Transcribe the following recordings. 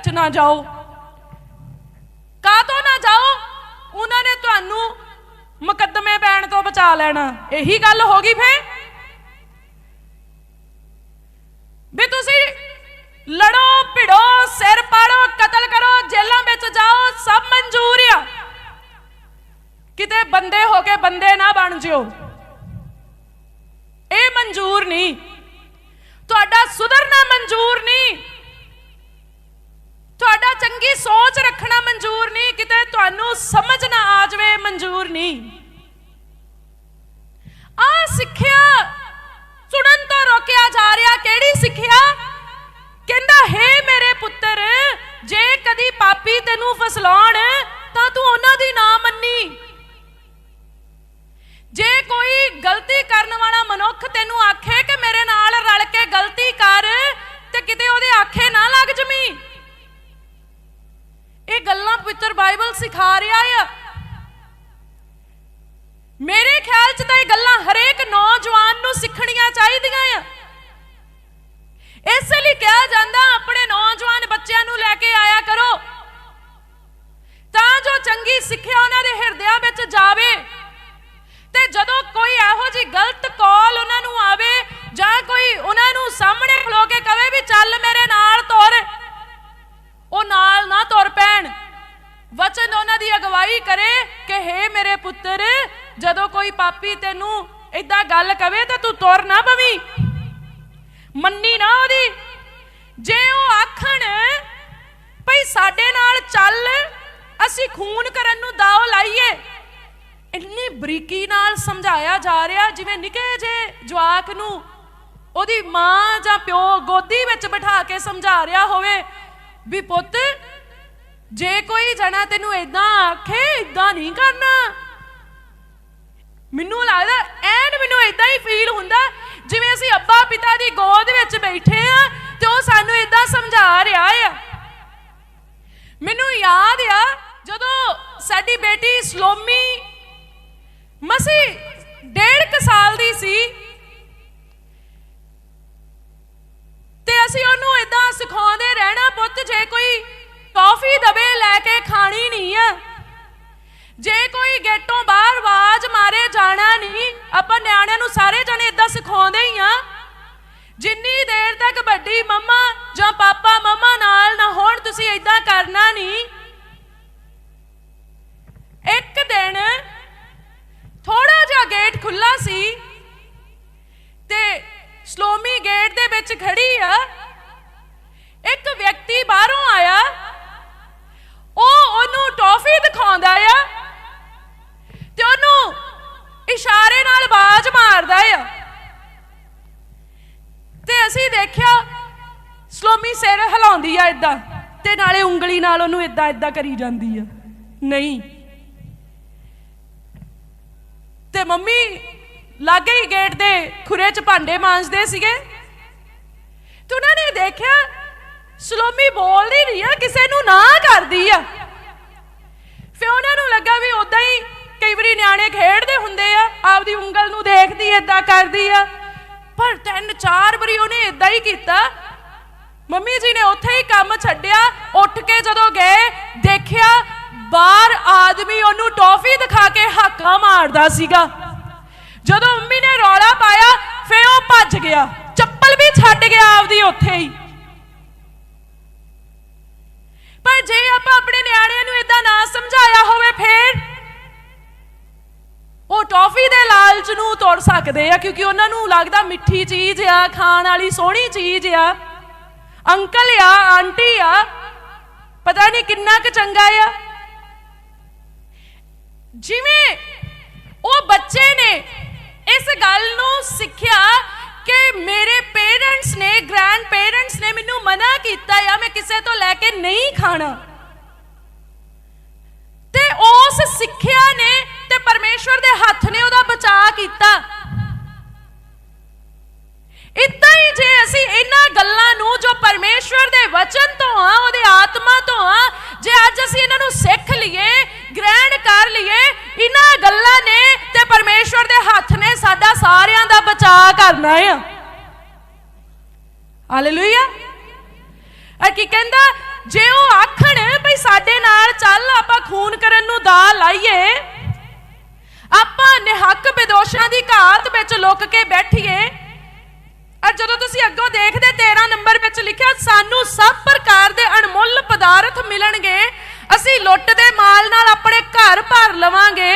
ਵਿੱਚ ਨਾ ਜਾਓ। ਕਾਹਤੋਂ ਨਾ ਜਾਓ? ਉਹਨਾਂ ਨੇ ਤੁਹਾਨੂੰ ਮੁਕੱਦਮੇ ਪੈਣ ਤੋਂ ਬਚਾ ਲੈਣਾ। ਇਹੀ ਗੱਲ ਹੋ ਗਈ ਫੇ ਵੀ ਤੁਸੀਂ ਲੜੋ, ਭਿੜੋ, ਸਿਰ ਪਾੜੋ, ਕਤਲ ਕਰੋ ਜੇਲਾਂ ਵਿੱਚ ਜਾਓ, ਸਭ ਮਨਜ਼ੂਰ ਆ। ਕਿਤੇ ਬੰਦੇ ਹੋ ਕੇ ਬੰਦੇ ਨਾ ਬਣ ਜਿਓ। ਇਹ ਮਨਜ਼ੂਰ ਨਹੀਂ। ਤੁਹਾਡਾ ਸੁਧਰਨਾ ਮਨਜ਼ੂਰ ਨਹੀਂ। ਤੁਹਾਡਾ ਚੰਗੀ ਸੋਚ ਰੱਖਣਾ ਮਨਜ਼ੂਰ ਨਹੀਂ, ਕਿਤੇ ਤੁਹਾਨੂੰ ਸਮਝ ਨਾ ਆ ਜਾਵੇ, ਮਨਜ਼ੂਰ ਨਹੀਂ। ਆ ਸਿੱਖਿਆ ਸੁਣਨ ਤੋਂ ਰੋਕਿਆ ਜਾ ਰਿਹਾ, ਕਿਹੜੀ ਸਿੱਖਿਆ? ਕਹਿੰਦਾ, ਹੈ ਮੇਰੇ ਪੁੱਤਰ, ਜੇ ਕਦੀ ਪਾਪੀ ਤੈਨੂੰ ਫਸਲਾਉਣ, ਤਾਂ ਤੂੰ ਉਹਨਾਂ ਦੀ ਨਾ ਮੰਨੀ। ਜੇ ਕੋਈ ਗਲਤੀ ਕਰਨ ਵਾਲਾ ਮਨੁੱਖ ਤੈਨੂੰ ਆਖੇ ਕਿ ਮੇਰੇ ਨਾਲ ਰਲ ਕੇ ਗਲਤੀ ਕਰ, ਤੇ ਕਿਤੇ ਉਹਦੇ ਆਖੇ ਨਾ ਲੱਗ ਜਮੀ ਇਹ ਗੱਲਾਂ ਪਵਿੱਤਰ ਬਾਈਬਲ ਸਿਖਾ ਰਿਹਾ ਆ। ਮੇਰੇ ਖਿਆਲ 'ਚ ਤਾਂ ਇਹ ਗੱਲਾਂ ਹਰੇਕ ਨੌਜਵਾਨ ਨੂੰ ਸਿੱਖਣੀਆਂ ਚਾਹੀਦੀਆਂ ਆ। ਇਸ ਲਈ ਕਿਹਾ ਜਾਂਦਾ, ਆਪਣੇ ਨੌਜਵਾਨ ਬੱਚਿਆਂ ਨੂੰ ਲੈ ਕੇ ਆਇਆ ਕਰੋ। ਤਾਂ ਜੋ ਚੰਗੀ ਸਿੱਖਿਆ ਉਹਨਾਂ ਦੇ ਹਿਰਦਿਆਂ ਵਿੱਚ ਜਾਵੇ। ਤੇ ਜਦੋਂ ਕੋਈ ਇਹੋ ਜੀ ਗਲਤ ਕਾਲ ਉਹਨਾਂ ਨੂੰ ਆਵੇ ਜਾਂ ਕੋਈ ਉਹਨਾਂ ਨੂੰ ਸਾਹਮਣੇ ਖਲੋ ਕੇ ਕਵੇ ਵੀ, ਚੱਲ ਮੇਰੇ ਨਾਲ ਤੁਰ ਉਹ ਨਾਲ ਨਾ ਤੁਰ ਪੈਣ ਵਚਨ ਉਹਨਾਂ ਦੀ ਅਗਵਾਈ ਕਰੇ ਕਿ हे ਮੇਰੇ ਪੁੱਤਰ, ਜਦੋਂ ਕੋਈ ਪਾਪੀ ਤੈਨੂੰ ਇਦਾਂ ਗੱਲ ਕਵੇ ਤਾਂ ਤੂੰ ਤੁਰ ਨਾ ਪਵੀਂ। ਮੰਨੀ ਨਾ ਉਹਦੀ। ਜੇ ਉਹ ਆਖਣ, ਭਈ ਸਾਡੇ ਨਾਲ ਚੱਲ, ਅਸੀਂ ਖੂਨ ਕਰਨ ਨੂੰ ਦਾਅ ਲਾਈਏ। ਇੰਨੀ ਬਰੀਕੀ ਨਾਲ ਸਮਝਾਇਆ ਜਾ ਰਿਹਾ, ਜਿਵੇਂ ਨਿੱਕੇ ਜੇ ਜਵਾਕ ਨੂੰ ਉਹਦੀ ਮਾਂ ਜਾਂ ਪਿਓ ਗੋਦੀ ਵਿੱਚ ਬਿਠਾ ਕੇ ਸਮਝਾ ਰਿਹਾ ਹੋਵੇ ਵੀ ਪੁੱਤ ਜੇ ਕੋਈ ਜਣਾ ਤੈਨੂੰ ਇਦਾਂ ਆਖੇ ਇਦਾਂ ਨਹੀਂ ਕਰਨਾ। ਮੈਨੂੰ ਲੱਗਦਾ ਐਨ ਮੈਨੂੰ ਇਦਾਂ ਹੀ ਫੀਲ ਹੁੰਦਾ, ਜਿਵੇਂ ਅਸੀਂ ਅੱਬਾ ਪਿਤਾ ਦੀ ਗੋਦ ਵਿੱਚ ਬੈਠੇ ਆ ਤੇ ਉਹ ਸਾਨੂੰ ਇਦਾਂ ਸਮਝਾ ਰਿਹਾ ਆ। ਮੈਨੂੰ ਯਾਦ ਆ, ਜਦੋਂ ਸਾਡੀ ਬੇਟੀ ਸਲੋਮੀ ਮਸੀ ਡੇਢ ਕੁ ਸਾਲ ਦੀ ਸੀ ਤੇ ਅਸੀਂ ਉਹਨੂੰ ਇਦਾਂ ਸਿਖਾਉਂਦੇ ਰਹਿਣਾ ਪੁੱਤ, ਜੇ ਕੋਈ ਕਾਫੀ ਦਵੇ ਲੈ ਕੇ ਖਾਣੀ ਨਹੀਂ ਆ। ਜੇ ਕੋਈ ਗੇਟੋਂ ਬਾਹਰ ਆਵਾਜ਼ ਮਾਰੇ ਜਾਣਾ ਨਹੀਂ, ਆਪਾਂ ਨਿਆਣਿਆਂ ਨੂੰ ਸਾਰੇ ਜਣੇ ਇਦਾਂ ਸਿਖਾਉਂਦੇ ਹੀ ਆ। ਜਿੰਨੀ ਦੇਰ ਤੱਕ ਵੱਡੀ ਮੰਮਾ ਜਾਂ ਪਾਪਾ ਮੰਮਾ ਨਾਲ ਨਾ ਹੋਣ, ਤੁਸੀਂ ਇਦਾਂ ਕਰਨਾ ਨਹੀਂ। ਇੱਕ ਦਿਨ ਥੋੜਾ ਜਿਹਾ ਗੇਟ ਖੁੱਲਾ ਸੀ ਤੇ ਸਲੋਮੀ ਗੇਟ ਦੇ ਵਿੱਚ ਖੜੀ ਆ ਇੱਕ ਵਿਅਕਤੀ ਬਾਹਰੋਂ ਆਇਆ ਉਹ ਉਹਨੂੰ ਟੌਫੀ ਦਿਖਾਉਂਦਾ ਆ ਤੇ ਉਹਨੂੰ ਇਸ਼ਾਰੇ ਨਾਲ ਬਾਜ਼ ਮਾਰਦਾ ਆ ਤੇ ਅਸੀਂ ਦੇਖਿਆ ਸਲੋਮੀ ਸਿਰ ਹਿਲਾਉਂਦੀ ਆ ਇਦਾਂ ਤੇ ਨਾਲੇ ਉਂਗਲੀ ਨਾਲ ਉਹਨੂੰ ਇਦਾਂ ਇਦਾਂ ਕਰੀ ਜਾਂਦੀ ਆ। ਨਹੀਂ। ਤੇ ਮੰਮੀ, ਲਾਗੇ ਹੀ ਗੇਟ ਦੇ ਖੁਰੇ 'ਚ ਭਾਂਡੇ ਮਾਂਜਦੇ ਸੀਗੇ। ਤੇ ਉਹਨਾਂ ਨੇ ਦੇਖਿਆ ਸਲੋਮੀ ਬੋਲਦੀ ਨਹੀਂ ਆ, ਕਿਸੇ ਨੂੰ ਨਾ ਕਰਦੀ ਆ। ਫਿਰ ਉਹਨਾਂ ਨੂੰ ਲੱਗਾ ਵੀ ਉਦਾਂ ਹੀ ਕਈ ਵਾਰੀ ਨਿਆਣੇ ਖੇਡਦੇ ਹੁੰਦੇ ਆ, ਆਪਦੀ ਉਂਗਲ ਨੂੰ ਦੇਖਦੀ ਏਦਾਂ ਕਰਦੀ ਆ। ਪਰ ਤਿੰਨ ਚਾਰ ਵਾਰੀ ਉਹਨੇ ਏਦਾਂ ਹੀ ਕੀਤਾ ਮੰਮੀ ਜੀ ਨੇ ਉੱਥੇ ਹੀ ਕੰਮ ਛੱਡਿਆ, ਉੱਠ ਕੇ ਜਦੋਂ ਗਏ, ਦੇਖਿਆ ਬਾਹਰ ਆਦਮੀ ਉਹਨੂੰ ਟੌਫੀ ਦਿਖਾ ਕੇ ਹਾਕਾ ਮਾਰਦਾ ਸੀਗਾ। ਜਦੋਂ ਮੰਮੀ ਨੇ ਰੌਲਾ ਪਾਇਆ ਫੇ ਉਹ ਭੱਜ ਗਿਆ, ਚੱਪਲ ਵੀ ਛੱਡ ਗਿਆ ਆਪਦੀ ਉੱਥੇ ਹੀ। ਪਰ ਜੇ ਆਪਾਂ ਆਪਣੇ ਨਿਆਣਿਆਂ ਨੂੰ ਇਦਾਂ ਨਾ ਸਮਝਾਇਆ ਹੋਵੇ ਫੇਰ, ਉਹ ਟੌਫੀ ਦੇ ਲਾਲਚ ਨੂੰ ਤੋੜ ਸਕਦੇ ਆ, ਕਿਉਂਕਿ ਉਹਨਾਂ ਨੂੰ ਲੱਗਦਾ ਮਿੱਠੀ ਚੀਜ਼ ਆ, ਖਾਣ ਵਾਲੀ ਸੋਹਣੀ ਚੀਜ਼ ਆ। ਅੰਕਲ ਆ, ਆਂਟੀ ਆ। ਪਤਾ ਨਹੀਂ ਕਿੰਨਾ ਕੁ ਚੰਗਾ ਆ। ਜਿਵੇਂ ਉਹ ਬੱਚੇ ਨੇ ਇਸ ਗੱਲ ਨੂੰ ਸਿੱਖਿਆ ਕਿ ਮੇਰੇ ਪੇਰੈਂਟਸ ਨੇ ਗ੍ਰੈਂਡ ਪੇਰੈਂਟਸ ਨੇ ਮੈਨੂੰ ਮਨਾ ਕੀਤਾ ਆ, ਮੈਂ ਕਿਸੇ ਤੋਂ ਲੈ ਕੇ ਨਹੀਂ ਖਾਣਾ। ਤੇ ਉਸ ਸਿੱਖਿਆ ਨੇ ਸਾਰਿਆਂ ਕਰਨਾ ਆ? ਹਾਲੇਲੂਇਆ ਆ ਕੀ ਕਹਿੰਦਾ? ਜੇ ਉਹ ਆਖਣ ਭਈ ਸਾਡੇ ਨਾਲ ਚੱਲ, ਆਪਾਂ ਖੂਨ ਕਰਨ ਨੂੰ ਦਾ ਲਾਈਏ, ਆਪਾਂ ਨਿਹੱਕ ਬੇਦੋਸ਼ਾਂ ਦੀ ਘਾਤ ਵਿੱਚ ਲੁੱਕ ਕੇ ਬੈਠੀਏ ਔਰ ਜਦੋਂ ਤੁਸੀਂ ਅੱਗੋਂ ਦੇਖਦੇ 13 ਨੰਬਰ ਵਿੱਚ ਲਿਖਿਆ, ਸਾਨੂੰ ਸਭ ਪ੍ਰਕਾਰ ਦੇ ਅਣਮੁੱਲ ਪਦਾਰਥ ਮਿਲਣਗੇ, ਅਸੀਂ ਲੁੱਟ ਦੇ ਮਾਲ ਨਾਲ ਆਪਣੇ ਘਰ ਭਰ ਲਵਾਂਗੇ,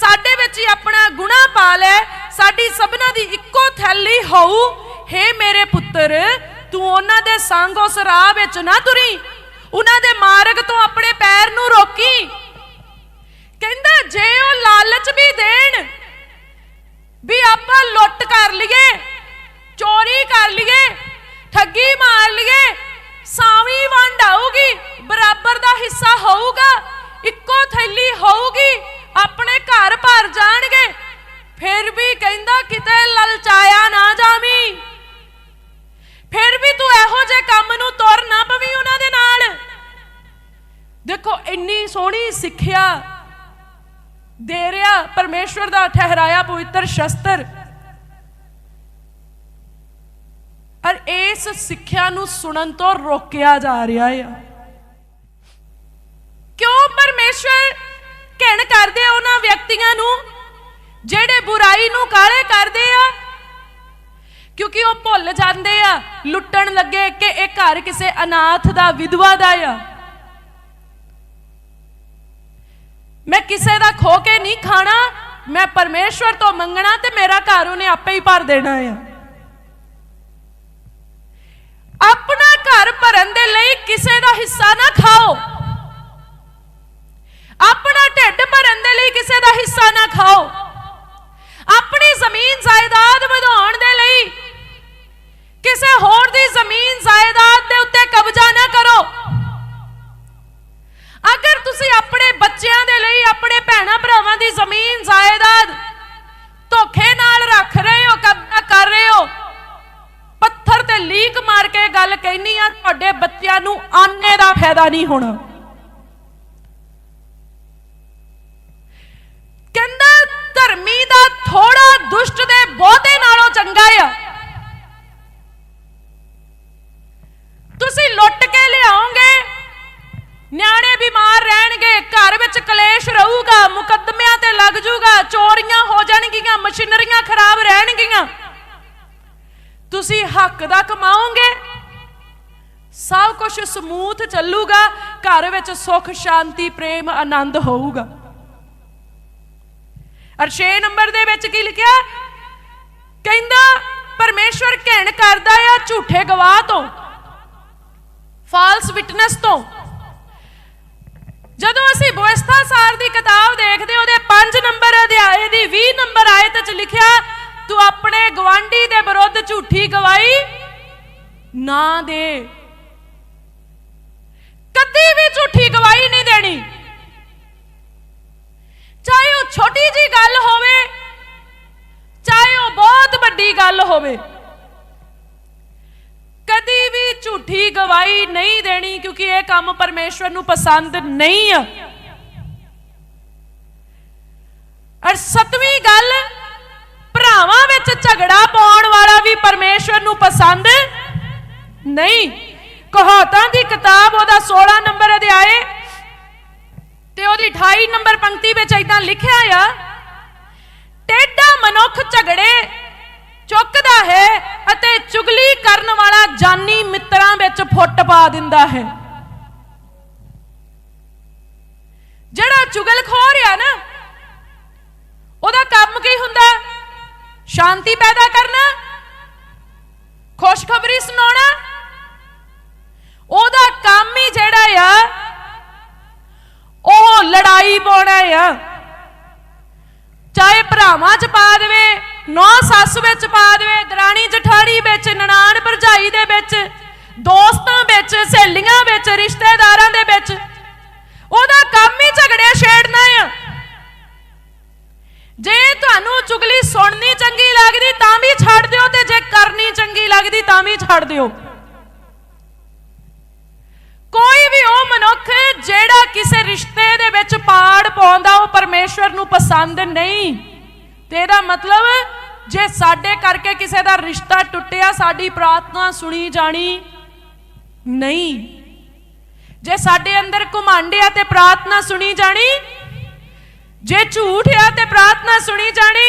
ਸਾਡੇ ਵਿੱਚ ਹੀ ਆਪਣਾ ਗੁਣਾ ਪਾ ਲੈ ਸਾਡੀ ਸਭਨਾ ਦੀ ਇੱਕੋ ਥੈਲੀ ਹੋਊ। ਹੇ ਮੇਰੇ ਪੁੱਤਰ, ਤੂੰ ਉਹਨਾਂ ਦੇ ਸੰਗ ਉਸ ਰਾਹ ਵਿੱਚ ਨਾ ਤੁਰੀ। ਉਹਨਾਂ ਦੇ ਮਾਰਗ ਤੋਂ ਆਪਣੇ ਪੈਰ ਨੂੰ ਰੋਕੀ। ਕਹਿੰਦਾ, ਜੇ ਉਹ ਲਾਲਚ ਵੀ ਦੇ ਸਿੱਖਿਆ ਦੇ ਰਿਹਾ, ਪਰਮੇਸ਼ਵਰ ਦਾ ਠਹਿਰਾਇਆ ਪਵਿੱਤਰ ਸ਼ਸਤਰ। ਔਰ ਇਸ ਸਿੱਖਿਆ ਨੂੰ ਸੁਣਨ ਤੋਂ ਰੋਕਿਆ ਜਾ ਰਿਹਾ ਆ। ਕਿਉਂ ਪਰਮੇਸ਼ਵਰ ਕਹਿਣ ਕਰਦੇ ਆ ਉਹਨਾਂ ਵਿਅਕਤੀਆਂ ਨੂੰ, ਜਿਹੜੇ ਬੁਰਾਈ ਨੂੰ ਕਾਲੇ ਕਰਦੇ ਆ? ਕਿਉਂਕਿ ਉਹ ਭੁੱਲ ਜਾਂਦੇ ਆ, ਲੁੱਟਣ ਲੱਗੇ ਕਿ ਇਹ ਘਰ ਕਿਸੇ ਅਨਾਥ ਦਾ ਵਿਧਵਾ ਦਾ ਆ। ਮੈਂ ਕਿਸੇ ਦਾ ਖੋ ਕੇ ਨਹੀਂ ਖਾਣਾ, ਮੈਂ ਪਰਮੇਸ਼ਵਰ ਤੋਂ ਮੰਗਣਾ ਤੇ ਮੇਰਾ ਘਰ ਉਹਨੇ ਆਪੇ ਹੀ ਭਰ ਦੇਣਾ ਆ। ਆਪਣਾ ਘਰ ਭਰਨ ਦੇ ਲਈ ਕਿਸੇ ਦਾ ਹਿੱਸਾ ਨਾ ਖਾਓ। ਆਪਣਾ ਢਿੱਡ ਭਰਨ ਦੇ ਲਈ ਕਿਸੇ ਦਾ ਹਿੱਸਾ ਨਾ ਖਾਓ। ਆਪਣੀ ਜ਼ਮੀਨ ਜਾਇਦਾਦ ਵਧਾਉਣ ਦੇ ਲਈ ਕਿਸੇ ਹੋਰ ਦੀ ਜ਼ਮੀਨ ਜਾਇਦਾਦ ਦੇ ਉੱਤੇ ਕਬਜ਼ਾ ਨਾ ਕਰੋ। ਅਗਰ ਤੁਸੀਂ ਆਪਣੇ ਲਈ ਆਪਣੇ ਭੈਣਾ ਭਰਾਵਾਂ ਦੀ ਜ਼ਮੀਨ ਜਾਇਦਾਦ। ਧੋਖੇ ਨਾਲ ਰੱਖ ਰਹੇ ਹੋ ਕਬਜ਼ਾ ਕਰ ਰਹੇ ਹੋ। ਪੱਥਰ ਤੇ ਲੀਕ ਮਾਰ ਕੇ ਗੱਲ ਕਹਿਨੀ ਆ, ਤੁਹਾਡੇ ਬੱਚਿਆਂ ਨੂੰ ਆਨੇ ਦਾ ਫਾਇਦਾ ਨਹੀਂ ਹੋਣਾ। ਕਹਿੰਦਾ, ਧਰਮੀ ਦਾ ਥੋੜਾ ਦੁਸ਼ਟ ਦੇ ਬਹੁਤੇ ਨਾਲੋਂ ਚੰਗਾ ਆ। ਤੁਸੀਂ ਲੁੱਟ ਕੇ ਲਿਆਓਗੇ, ਨਿਆਣੇ ਬਿਮਾਰ ਰਹਿਣ ਘਰ ਵਿੱਚ ਕਲੇਸ਼ ਰਹੂਗਾ ਮੁਕੱਦਮਿਆਂ ਤੇ ਲੱਗ ਜਾਊਗਾ ਚੋਰੀਆਂ ਹੋ ਜਾਣਗੀਆਂ ਮਸ਼ੀਨਰੀਆਂ ਖਰਾਬ ਰਹਿਣਗੀਆਂ ਤੁਸੀਂ ਹੱਕ ਦਾ ਕਮਾਓਗੇ? ਸਭ ਕੁਝ ਸਮੂਥ ਚੱਲੂਗਾ, ਘਰ ਵਿੱਚ ਸੁੱਖ, ਸ਼ਾਂਤੀ, ਪ੍ਰੇਮ, ਆਨੰਦ ਹੋਊਗਾ। ਅਰ 6 ਨੰਬਰ ਦੇ ਵਿੱਚ ਕੀ ਲਿਖਿਆ? ਕਹਿੰਦਾ, ਪਰਮੇਸ਼ਵਰ ਘਿਣ ਕਰਦਾ ਆ ਝੂਠੇ ਗਵਾਹ ਤੋਂ ਫਾਲਸ ਵਿਟਨੈਸ ਤੋਂ। ਜਦੋਂ ਅਸੀਂ ਬੋਇਸਥਾ ਸਾਰ ਦੀ ਕਿਤਾਬ ਦੇਖਦੇ ਉਹਦੇ 5 ਨੰਬਰ ਅਧਿਆਏ ਦੀ 20 ਨੰਬਰ ਆਇਤ ਵਿੱਚ ਲਿਖਿਆ ਤੂੰ ਆਪਣੇ ਗਵਾਂਢੀ ਦੇ ਵਿਰੁੱਧ ਝੂਠੀ ਗਵਾਹੀ ਨਾ ਦੇ। ਕਦੀ ਵੀ ਝੂਠੀ ਗਵਾਹੀ ਨਹੀਂ ਦੇਣੀ। ਚਾਹੇ ਉਹ ਛੋਟੀ ਜੀ ਗੱਲ ਹੋਵੇ, ਚਾਹੇ ਉਹ ਬਹੁਤ ਵੱਡੀ ਗੱਲ ਹੋਵੇ, ਕਦੀ ਵੀ ਝੂਠੀ ਗਵਾਹੀ ਨਹੀਂ ਦੇਣੀ ਕਿਉਂਕਿ ਇਹ ਕੰਮ ਪਰਮੇਸ਼ਵਰ ਨੂੰ ਪਸੰਦ ਨਹੀਂ ਆ। ਅਰ ਸਤਵੀਂ ਗੱਲ ਭਰਾਵਾਂ ਵਿੱਚ ਝਗੜਾ ਪਾਉਣ ਵਾਲਾ ਵੀ ਪਰਮੇਸ਼ਵਰ ਨੂੰ ਪਸੰਦ ਨਹੀਂ। ਕਹਾਤਾਂ ਦੀ ਕਿਤਾਬ ਉਹਦਾ 16 ਨੰਬਰ ਅਧਿਆਏ ਤੇ ਉਹਦੀ 28 ਨੰਬਰ ਪੰਕਤੀ ਵਿੱਚ ਇਦਾਂ ਲਿਖਿਆ ਆ ਟੇਡਾ ਮਨੁੱਖ ਝਗੜੇ ਚੁੱਕਦਾ ਹੈ ਅਤੇ ਚੁਗਲੀ ਕਰਨ ਵਾਲਾ ਜਾਨੀ ਮਿੱਤਰਾਂ ਵਿੱਚ ਫੁੱਟ ਪਾ ਦਿੰਦਾ ਹੈ। ਜਿਹੜਾ ਚੁਗਲਖੋਰ ਆ ਨਾ, ਉਹਦਾ ਕੰਮ ਕੀ ਹੁੰਦਾ? ਸ਼ਾਂਤੀ ਪੈਦਾ ਕਰਨਾ, ਖੁਸ਼ਖਬਰੀ ਸੁਣਾਉਣਾ, ਉਹਦਾ ਕੰਮ ਹੀ ਜਿਹੜਾ ਆ, ਉਹ ਲੜਾਈ ਪਾਉਣਾ ਆ। ਚਾਹੇ ਭਰਾਵਾਂ 'ਚ ਪਾ ਦੇਵੇ, ਨੌ ਸੱਸ ਵਿੱਚ ਪਾ ਦੇਵੇ, ਦਰਾਣੀ ਜਠਾਣੀ ਵਿੱਚ, ਨਨਾਣ ਭਰਜਾਈ ਦੇ ਵਿੱਚ, ਦੋਸਤਾਂ ਵਿੱਚ, ਸਹੇਲੀਆਂ ਵਿੱਚ, ਰਿਸ਼ਤੇਦਾਰਾਂ ਪਸੰਦ ਨਹੀਂ। ਤੇ ਇਹਦਾ ਮਤਲਬ, ਜੇ ਸਾਡੇ ਕਰਕੇ ਕਿਸੇ ਦਾ ਰਿਸ਼ਤਾ ਟੁੱਟਿਆ, ਸਾਡੀ ਪ੍ਰਾਰਥਨਾ ਸੁਣੀ ਜਾਣੀ ਨਹੀਂ। ਜੇ ਸਾਡੇ ਅੰਦਰ ਘੁਮੰਡ ਆ ਤੇ ਪ੍ਰਾਰਥਨਾ ਸੁਣੀ ਜਾਣੀ, ਜੇ ਝੂਠ ਆ ਤੇ ਪ੍ਰਾਰਥਨਾ ਸੁਣੀ ਜਾਣੀ,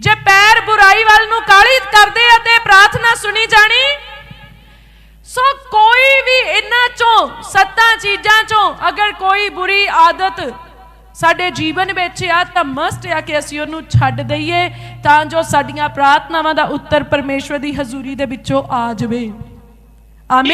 ਜੇ ਪੈਰ ਬੁਰਾਈ ਵੱਲ ਨੂੰ ਕਾਲੀ ਕਰਦੇ ਆ ਤੇ ਪ੍ਰਾਰਥਨਾ ਸੁਣੀ ਜਾਣੀ, ਸੋ ਕੋਈ ਵੀ ਇਹਨਾਂ ਚੋਂ, ਸੱਤਾਂ ਚੀਜ਼ਾਂ ਚੋਂ ਅਗਰ ਕੋਈ ਬੁਰੀ ਆਦਤ ਸਾਡੇ ਜੀਵਨ ਵਿੱਚ ਆ ਤਾਂ ਮਸਟ ਆ ਕਿ ਅਸੀਂ ਉਹਨੂੰ ਛੱਡ ਦਈਏ, ਤਾਂ ਜੋ ਸਾਡੀਆਂ ਪ੍ਰਾਰਥਨਾਵਾਂ ਦਾ ਉੱਤਰ ਪਰਮੇਸ਼ਵਰ ਦੀ ਹਜ਼ੂਰੀ ਦੇ ਵਿੱਚੋਂ ਆ ਜਾਵੇ। ਆਮੀਨ।